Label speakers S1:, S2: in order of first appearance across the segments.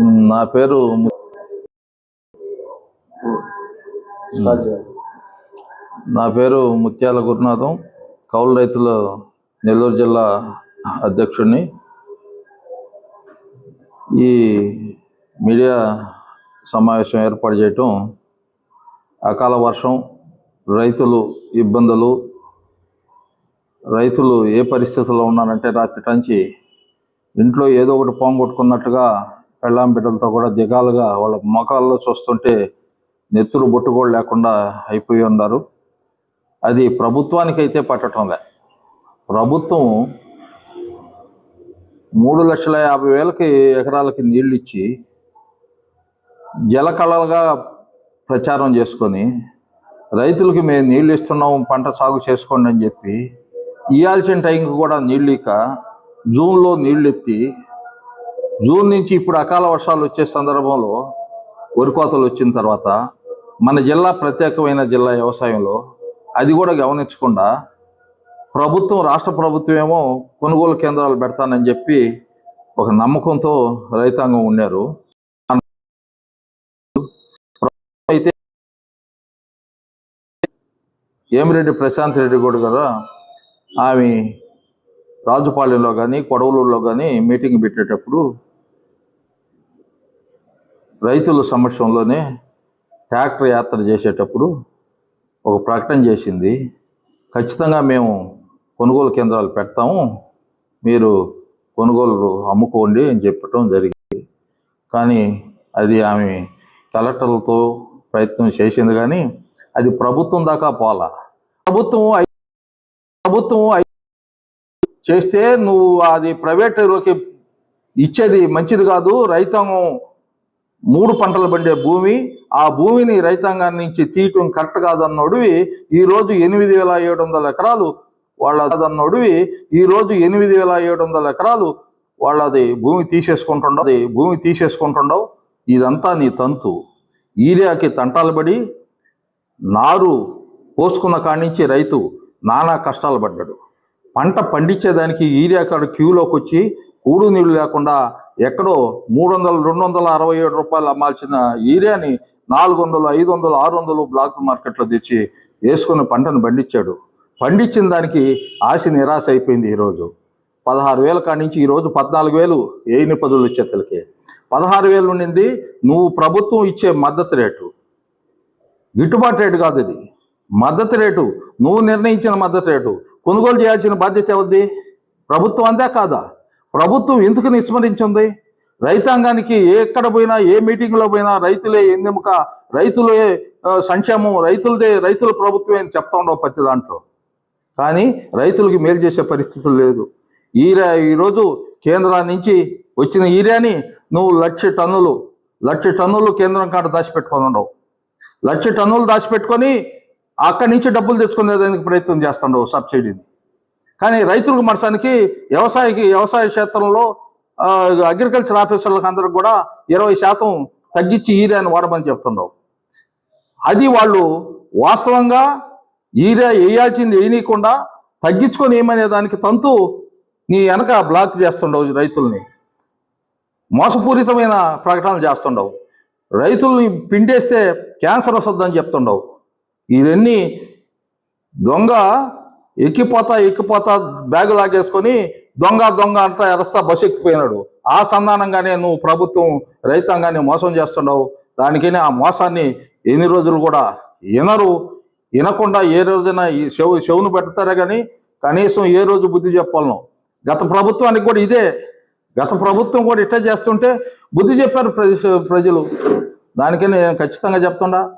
S1: నా పేరు నా పేరు ముత్యాల గురునాథం కౌలు రైతుల నెల్లూరు జిల్లా అధ్యక్షుడిని. ఈ మీడియా సమావేశం ఏర్పాటు చేయటం అకాల వర్షం రైతులు ఇబ్బందులు రైతులు ఏ పరిస్థితుల్లో ఉన్నారంటే రాత్రి నుంచి ఇంట్లో ఏదో ఒకటి పోంగొట్టుకున్నట్టుగా పెళ్ళాం బిడ్డలతో కూడా దిగాలుగా వాళ్ళ మొఖాల్లో చూస్తుంటే నెత్తురు బొట్టు కూడా లేకుండా అయిపోయి ఉన్నారు. అది ప్రభుత్వానికైతే పట్టడంలే ప్రభుత్వం మూడు లక్షల యాభై వేలకి ఎకరాలకి నీళ్ళు ఇచ్చి జలకళలుగా ప్రచారం చేసుకొని రైతులకి మేము నీళ్ళు ఇస్తున్నాం పంట సాగు చేసుకోండి అని చెప్పి ఇవ్వాల్సిన టైంకి కూడా నీళ్ళు ఇక జూన్లో నీళ్ళు ఎత్తి జూన్ నుంచి ఇప్పుడు అకాల వర్షాలు వచ్చే సందర్భంలో వరి కోతలు వచ్చిన తర్వాత మన జిల్లా ప్రత్యేకమైన జిల్లా వ్యవసాయంలో అది కూడా గమనించకుండా ప్రభుత్వం రాష్ట్ర ప్రభుత్వం ఏమో కొనుగోలు కేంద్రాలు పెడతానని చెప్పి ఒక నమ్మకంతో రైతాంగం ఉన్నారు. అయితే ఏమిరెడ్డి ప్రశాంత్ రెడ్డి కూడా కదా ఆమె రాజుపాలెంలో కానీ కొడవలూరులో కానీ మీటింగ్ పెట్టేటప్పుడు రైతుల సమక్షంలోనే ట్రాక్టర్ యాత్ర చేసేటప్పుడు ఒక ప్రకటన చేసింది. ఖచ్చితంగా మేము కొనుగోలు కేంద్రాలు పెడతాము. మీరు కొనుగోలు అమ్ముకోండి అని చెప్పటం జరిగింది. కానీ అది ఆమె కలెక్టర్లతో ప్రయత్నం చేసింది కానీ అది ప్రభుత్వం దాకా పోలా. ప్రభుత్వం ప్రభుత్వం చేస్తే నువ్వు అది ప్రైవేటులోకి ఇచ్చేది మంచిది కాదు. రైతాంగం మూడు పంటలు పండే భూమి ఆ భూమిని రైతాంగాన్ని నుంచి తీయటం కరెక్ట్ కాదన్నోడివి ఈ రోజు ఎనిమిది వేల ఏడు వందల ఎకరాలు వాళ్ళదన్నోడివి ఈ రోజు ఎనిమిది వేల ఏడు వందల ఎకరాలు వాళ్ళది భూమి తీసేసుకుంటుండవు అది భూమి తీసేసుకుంటుండవు. ఇదంతా నీ తంతు. ఈరియాకి తంటాలు పడి నారు పోసుకున్న కాడి నుంచి రైతు నానా కష్టాలు పడ్డాడు. పంట పండించేదానికి ఈరియా కాడ క్యూలోకి వచ్చి కూడు నీళ్ళు లేకుండా ఎక్కడో మూడు వందల రెండు వందల అరవై ఏడు రూపాయలు అమ్మాల్సిన ఈరియాని నాలుగు వందలు ఐదు వందలు ఆరు వందలు బ్లాక్ మార్కెట్లో తెచ్చి వేసుకుని పంటను పండించాడు. పండించిన దానికి ఆశ నిరాశ అయిపోయింది ఈరోజు. పదహారు వేల కాడి నుంచి ఈరోజు పద్నాలుగు వేలు ఏయిని పదులు ఇచ్చేతలకి పదహారు వేలు ఉండింది నువ్వు ప్రభుత్వం ఇచ్చే మద్దతు రేటు. గిట్టుబాటు రేటు కాదు ఇది. మద్దతు రేటు. నువ్వు నిర్ణయించిన మద్దతు రేటు. కొనుగోలు చేయాల్సిన బాధ్యత ఎవరిది? ప్రభుత్వం అంతే కాదా? ప్రభుత్వం ఎందుకు నిస్మరించింది రైతాంగానికి ఎక్కడ పోయినా ఏ మీటింగ్లో పోయినా రైతులే ఎన్నెముక రైతులే సంక్షేమం రైతులదే రైతుల ప్రభుత్వం అని చెప్తా ఉండవు ప్రతి దాంట్లో. కానీ రైతులకి మేలు చేసే పరిస్థితులు లేదు. ఈరా ఈరోజు కేంద్రం నుంచి వచ్చిన ఈరియాని నువ్వు లక్ష టన్నులు లక్ష టన్నులు కేంద్రం కాడ దాచిపెట్టుకొని ఉండవు. లక్ష టన్నులు దాచిపెట్టుకొని అక్కడి నుంచి డబ్బులు తెచ్చుకునేదానికి ప్రయత్నం చేస్తుండవు సబ్సిడీని. కానీ రైతులకు మరసానికి వ్యవసాయకి వ్యవసాయ క్షేత్రంలో అగ్రికల్చర్ ఆఫీసర్లకు అందరికి కూడా ఇరవై శాతం తగ్గించి ఈరియాని వాడమని చెప్తుండవు అది వాళ్ళు వాస్తవంగా ఈరియా వేయాల్సింది వేయనీయకుండా తగ్గించుకొని ఏమనే దానికి తంతు నీ వెనక బ్లాక్ చేస్తుండవు రైతుల్ని. మోసపూరితమైన ప్రకటనలు చేస్తుండవు. రైతుల్ని పిండేస్తే క్యాన్సర్ వస్తుందని చెప్తుండవు. ఇవన్నీ దొంగ ఎక్కిపోతా ఎక్కిపోతా బ్యాగు లాగేసుకొని దొంగ దొంగ అంతా ఎరస్తా బస్సు ఎక్కిపోయినాడు. ఆ సంధానంగానే నువ్వు ప్రభుత్వం రైతాంగాన్ని మోసం చేస్తున్నావు. దానికని ఆ మోసాన్ని ఎన్ని రోజులు కూడా వినరు. వినకుండా ఏ రోజున ఈ చెవు చెవును పెడతారే కానీ కనీసం ఏ రోజు బుద్ధి చెప్పాలను గత ప్రభుత్వానికి కూడా ఇదే. గత ప్రభుత్వం కూడా ఇట్లా చేస్తుంటే బుద్ధి చెప్పారు ప్రజలు. దానికని నేను ఖచ్చితంగా చెప్తుండా.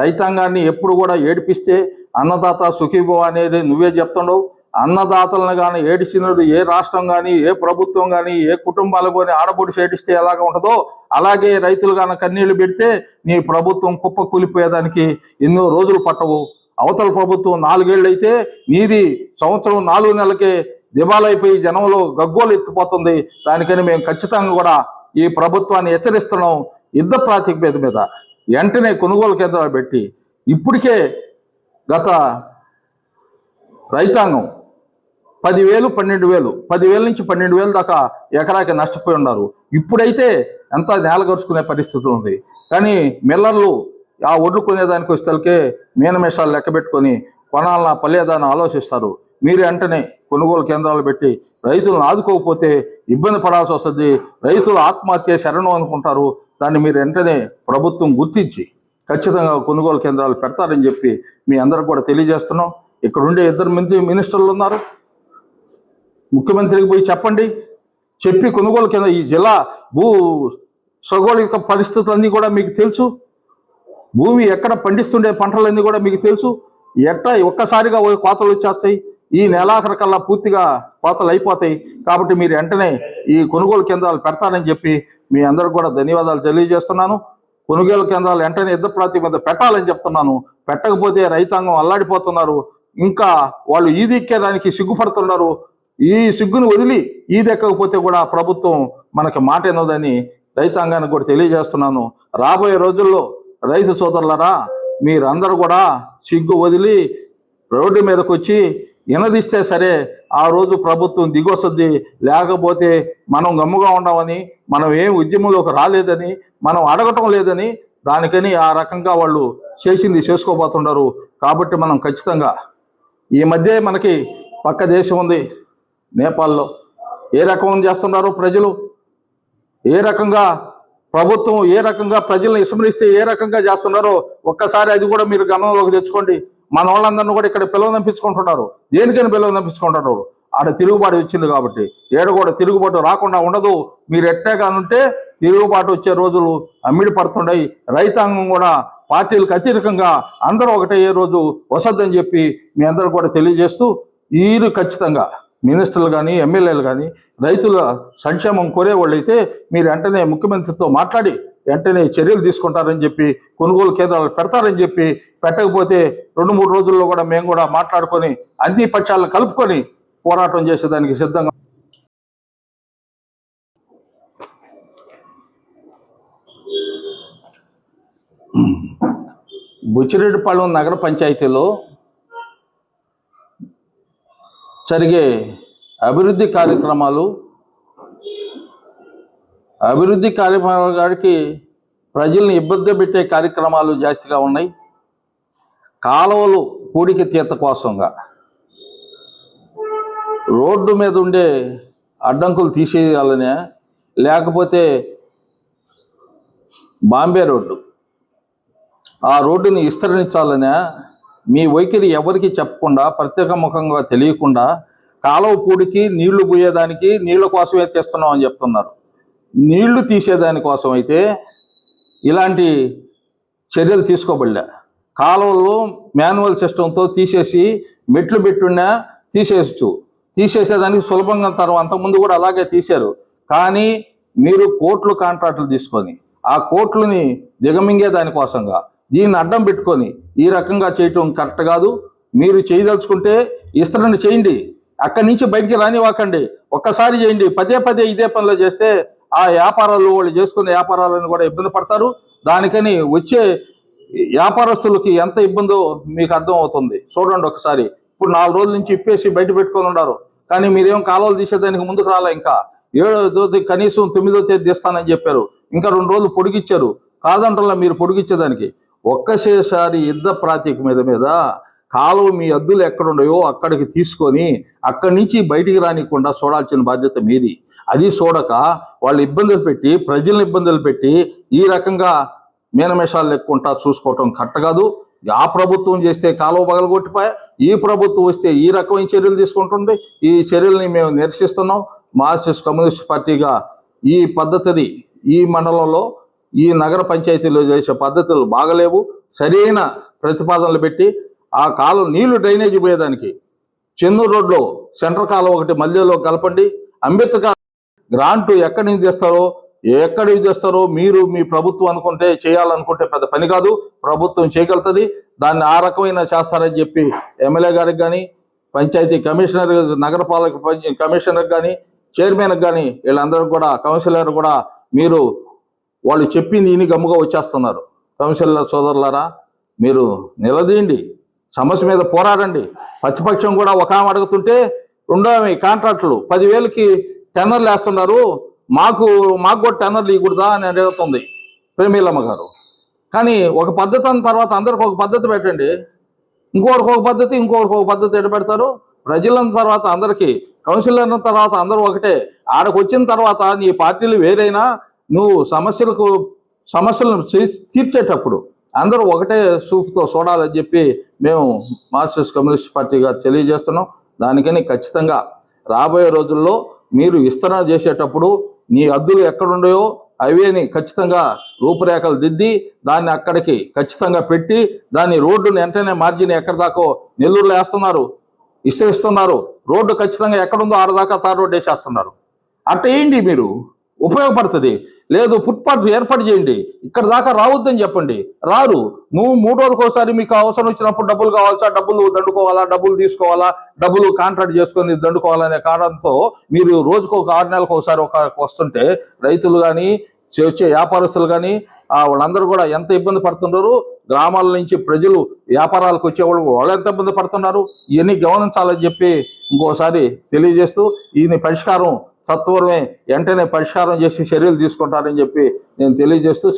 S1: రైతాంగాన్ని ఎప్పుడు కూడా ఏడిపిస్తే అన్నదాత సుఖీభవ అనేది నువ్వే చెప్తుండవు. అన్నదాతలను కానీ ఏడిచినడు ఏ రాష్ట్రం కానీ ఏ ప్రభుత్వం కానీ ఏ కుటుంబాలకు కానీ ఆడబొడిసి ఏడిస్తే ఎలాగ ఉంటుందో అలాగే రైతులు కానీ కన్నీళ్ళు పెడితే నీ ప్రభుత్వం కుప్ప కూలిపోయేదానికి ఎన్నో రోజులు పట్టవు. అవతల ప్రభుత్వం నాలుగేళ్ళు అయితే నీది సంవత్సరం నాలుగు నెలలకే దివాలైపోయి జనంలో గగ్గోలు ఎత్తిపోతుంది. దానికని మేము ఖచ్చితంగా కూడా ఈ ప్రభుత్వాన్ని హెచ్చరిస్తున్నాం. యుద్ధ ప్రాతిపేద మీద వెంటనే కొనుగోలు కేంద్రాలు పెట్టి ఇప్పటికే గత రైతాంగం పదివేలు పన్నెండు వేలు పదివేల నుంచి పన్నెండు వేలు దాకా ఎకరాకి నష్టపోయి ఉన్నారు. ఇప్పుడైతే ఎంత నేలగరుచుకునే పరిస్థితి ఉంది. కానీ మిల్లర్లు ఆ ఒడ్లు కొనేదానికి వచ్చేసరికి మీనమేషాలు లెక్క పెట్టుకొని కొనాలన్నా పలేదని ఆలోచిస్తారు. మీరు వెంటనే కొనుగోలు కేంద్రాలు పెట్టి రైతులను ఆదుకోకపోతే ఇబ్బంది పడాల్సి వస్తుంది. రైతులు ఆత్మహత్య శరణం అనుకుంటారు. దాన్ని మీరు వెంటనే ప్రభుత్వం గుర్తించి ఖచ్చితంగా కొనుగోలు కేంద్రాలు పెడతారని చెప్పి మీ అందరికి కూడా తెలియజేస్తున్నాం. ఇక్కడ ఉండే ఇద్దరు మంత్రి మినిస్టర్లు ఉన్నారు. ముఖ్యమంత్రికి పోయి చెప్పండి. చెప్పి కొనుగోలు కింద ఈ జిల్లా భూ ఖగోళిక పరిస్థితులన్నీ కూడా మీకు తెలుసు. భూమి ఎక్కడ పండిస్తుండే పంటలన్నీ కూడా మీకు తెలుసు. ఎట్ట ఒక్కసారిగా కోతలు వచ్చేస్తాయి. ఈ నెలాఖరు కల్లా పూర్తిగా కోతలు అయిపోతాయి. కాబట్టి మీరు వెంటనే ఈ కొనుగోలు కేంద్రాలు పెడతారని చెప్పి మీ అందరికి కూడా ధన్యవాదాలు తెలియజేస్తున్నాను. కొనుగోలు కేంద్రాలు వెంటనే యుద్ధ ప్రాతిపద పెట్టాలని చెప్తున్నాను. పెట్టకపోతే రైతాంగం అల్లాడిపోతున్నారు. ఇంకా వాళ్ళు ఈదిక్కేదానికి సిగ్గుపడుతున్నారు. ఈ సిగ్గును వదిలి ఈదెక్కకపోతే కూడా ప్రభుత్వం మనకి మాట ఎన్నదని రైతాంగానికి కూడా తెలియజేస్తున్నాను. రాబోయే రోజుల్లో రైతు సోదరులరా మీరందరూ కూడా సిగ్గు వదిలి రోడ్డు మీదకు వచ్చి వినదిస్తే సరే ఆ రోజు ప్రభుత్వం దిగొస్తుంది. లేకపోతే మనం గమ్ముగా ఉండమని మనం ఏం ఉద్యమంలోకి రాలేదని మనం అడగటం లేదని దానికని ఆ రకంగా వాళ్ళు చేసింది చేసుకోబోతున్నారు కాబట్టి మనం ఖచ్చితంగా ఈ మధ్య మనకి పక్క దేశం ఉంది నేపాల్లో. ఏ రకం చేస్తున్నారు ప్రజలు? ఏ రకంగా ప్రభుత్వం ఏ రకంగా ప్రజల్ని విస్మరిస్తే ఏ రకంగా చేస్తున్నారో ఒక్కసారి అది కూడా మీరు గమనంలోకి తెచ్చుకోండి. మన వాళ్ళందరినీ కూడా ఇక్కడ పిల్లలు నప్పించుకుంటుంటారు దేనికైనా పిల్లలు పిలవనంపించుకుంటున్నారు ఆడ తిరుగుబాటు వచ్చింది కాబట్టి ఏడ కూడా తిరుగుబాటు రాకుండా ఉండదు. మీరు ఎట్టే కానుంటే తిరుగుబాటు వచ్చే రోజులు అమ్మిడి పడుతుండయి. రైతాంగం కూడా పార్టీలకు అత్యధికంగా అందరూ ఒకటే ఏ రోజు వసద్దని చెప్పి మీ అందరూ కూడా తెలియజేస్తూ వీరు ఖచ్చితంగా మినిస్టర్లు కానీ ఎమ్మెల్యేలు కానీ రైతుల సంక్షేమం కోరేవాళ్ళైతే మీరు వెంటనే ముఖ్యమంత్రితో మాట్లాడి వెంటనే చర్యలు తీసుకుంటారని చెప్పి కొనుగోలు కేంద్రాలు పెడతారని చెప్పి పెట్టకపోతే రెండు మూడు రోజుల్లో కూడా మేము కూడా మాట్లాడుకొని అన్ని పక్షాలను కలుపుకొని పోరాటం చేసేదానికి సిద్ధంగా బుచ్చిరెడ్డిపాళెం నగర పంచాయతీలో జరిగే అభివృద్ధి కార్యక్రమాలు అభివృద్ధి కార్యక్రమాలకి ప్రజల్ని ఇబ్బంది పెట్టే కార్యక్రమాలు జాస్తిగా ఉన్నాయి. కాలువలు పూడికి తీత కోసంగా రోడ్డు మీద ఉండే అడ్డంకులు తీసేయాలనే లేకపోతే బాంబే రోడ్డు. ఆ రోడ్డుని విస్తరించాలనే మీ వైఖరి ఎవరికి చెప్పకుండా ప్రత్యేక ముఖంగా తెలియకుండా కాలువ పూడికి నీళ్ళు పోయేదానికి నీళ్ళ కోసమే తెస్తున్నాం అని చెప్తున్నారు. నీళ్ళు తీసేదానికోసం అయితే ఇలాంటి చర్యలు తీసుకోబడలే. కాలువలు మాన్యువల్ సిస్టంతో తీసేసి మెట్లు పెట్టున్నా తీసేయచ్చు. తీసేసేదానికి సులభంగా తరం అంతకుముందు కూడా అలాగే తీశారు. కానీ మీరు కోట్లు కాంట్రాక్టులు తీసుకొని ఆ కోట్లని దిగమింగే దానికోసంగా దీన్ని అడ్డం పెట్టుకొని ఈ రకంగా చేయటం కరెక్ట్ కాదు. మీరు చేయదలుచుకుంటే ఇస్త్రని చేయండి. అక్కడి నుంచి బయటికి రానివ్వకండి. ఒక్కసారి చేయండి. పదే పదే ఇదే పనిలో చేస్తే ఆ వ్యాపారాలు వాళ్ళు చేసుకునే వ్యాపారాలను కూడా ఇబ్బంది పడతారు. దానికని వచ్చే వ్యాపారస్తులకి ఎంత ఇబ్బందో మీకు అర్థం అవుతుంది చూడండి ఒకసారి. ఇప్పుడు నాలుగు రోజుల నుంచి ఇప్పేసి బయట పెట్టుకొని ఉన్నారు. కానీ మీరేం కాలువలు తీసేదానికి ముందుకు రాలే ఇంకా. ఏడో తేదీ కనీసం తొమ్మిదో తేదీ తీస్తానని చెప్పారు. ఇంకా రెండు రోజులు పొడిగిచ్చారు. కాదంటల్లా మీరు పొడిగిచ్చేదానికి. ఒక్కసేసారి యుద్ధ ప్రాతిక మీద మీద కాలువ మీ అద్దులు ఎక్కడున్నాయో అక్కడికి తీసుకొని అక్కడి నుంచి బయటికి రానికుండా చూడాల్సిన బాధ్యత మీది. అది చూడక వాళ్ళు ఇబ్బందులు పెట్టి ప్రజలను ఇబ్బందులు పెట్టి ఈ రకంగా మీనమేషాలు లెక్కుంటా చూసుకోవటం కరెక్ట్ కాదు. ఆ ప్రభుత్వం చేస్తే కాలువ పగలగొట్టిపోయా ఈ ప్రభుత్వం వస్తే ఈ రకమైన చర్యలు తీసుకుంటుంది. ఈ చర్యల్ని మేము నిరసిస్తున్నాం. మార్క్సిస్ట్ కమ్యూనిస్ట్ పార్టీగా ఈ పద్ధతిని ఈ మండలంలో ఈ నగర పంచాయతీలో చేసే పద్ధతులు బాగలేవు. సరైన ప్రతిపాదనలు పెట్టి ఆ కాలం నీళ్ళు డ్రైనేజీ పోయేదానికి చెన్నూరు రోడ్లో సెంట్రల్ కాలువ ఒకటి మల్లెలో కలపండి. అంబేద్కర్ గ్రాంటు ఎక్కడి నుంచి తెస్తారో ఎక్కడ ఇది తెస్తారో మీరు మీ ప్రభుత్వం అనుకుంటే చేయాలనుకుంటే పెద్ద పని కాదు. ప్రభుత్వం చేయగలుగుతుంది. దాన్ని ఆ రకమైన చేస్తారని చెప్పి ఎమ్మెల్యే గారికి కానీ పంచాయతీ కమిషనర్ నగరపాలక కమిషనర్ కానీ చైర్మన్కి కానీ వీళ్ళందరూ కూడా కౌన్సిలర్ కూడా మీరు వాళ్ళు చెప్పింది ఇని గమ్ముగా వచ్చేస్తున్నారు. కౌన్సిలర్ సోదరులారా మీరు నిలదీయండి. సమస్య మీద పోరాడండి. ప్రతిపక్షం కూడా ఒక ఆమె అడుగుతుంటే రెండో కాంట్రాక్టులు. పదివేలకి టెన్నర్లు వేస్తున్నారు. మాకు మాకు కూడా టెన్నర్లు ఇవ్వకూడదా అని అడుగుతుంది ప్రేమీలమ్మ గారు. కానీ ఒక పద్ధతి అన్న తర్వాత అందరికి ఒక పద్ధతి పెట్టండి. ఇంకొకరికి ఒక పద్ధతి ఇంకొకరికి ఒక పద్ధతి ఎటు పెడతారు? ప్రజలన్న తర్వాత అందరికీ కౌన్సిలర్ అయిన తర్వాత అందరూ ఒకటే. ఆడకు వచ్చిన తర్వాత నీ పార్టీలు వేరైనా నువ్వు సమస్యలకు సమస్యలను తీర్చేటప్పుడు అందరూ ఒకటే సూపుతో చూడాలని చెప్పి మేము మార్క్సిస్ట్ కమ్యూనిస్ట్ పార్టీగా తెలియజేస్తున్నాం. దానికని ఖచ్చితంగా రాబోయే రోజుల్లో మీరు విస్తరణ చేసేటప్పుడు నీ హద్దులు ఎక్కడుండయో అవేని ఖచ్చితంగా రూపురేఖలు దిద్ది దాన్ని అక్కడికి ఖచ్చితంగా పెట్టి దాని రోడ్డుని వెంటనే మార్జిన్ ఎక్కడి దాకో నెల్లూరులో వేస్తున్నారు విస్తరిస్తున్నారు. రోడ్డు ఖచ్చితంగా ఎక్కడుందో ఆడదాకా తార్ రోడ్డు వేసేస్తున్నారు. అట్ట ఏంటి మీరు? ఉపయోగపడుతుంది. లేదు ఫుట్పాత్ ఏర్పాటు చేయండి. ఇక్కడ దాకా రావద్దని చెప్పండి. రారు. నువ్వు మూడు రోజులకు ఒకసారి మీకు అవసరం వచ్చినప్పుడు డబ్బులు కావాల్సా డబ్బులు దండుకోవాలా డబ్బులు తీసుకోవాలా డబ్బులు కాంట్రాక్ట్ చేసుకొని దండుకోవాలనే కారణంతో మీరు రోజుకు ఒక ఆరు నెలలకు ఒకసారి ఒక వస్తుంటే రైతులు కానీ వచ్చే వ్యాపారస్తులు కానీ వాళ్ళందరూ కూడా ఎంత ఇబ్బంది పడుతున్నారు గ్రామాల నుంచి ప్రజలు వ్యాపారాలకు వచ్చేవాళ్ళు వాళ్ళు ఎంత ఇబ్బంది పడుతున్నారు? ఇవన్నీ గమనించాలని చెప్పి ఇంకోసారి తెలియజేస్తూ దీని పరిష్కారం సత్వరమే వెంటనే పరిష్కారం చేసి చర్యలు తీసుకుంటారని చెప్పి నేను తెలియజేస్తూ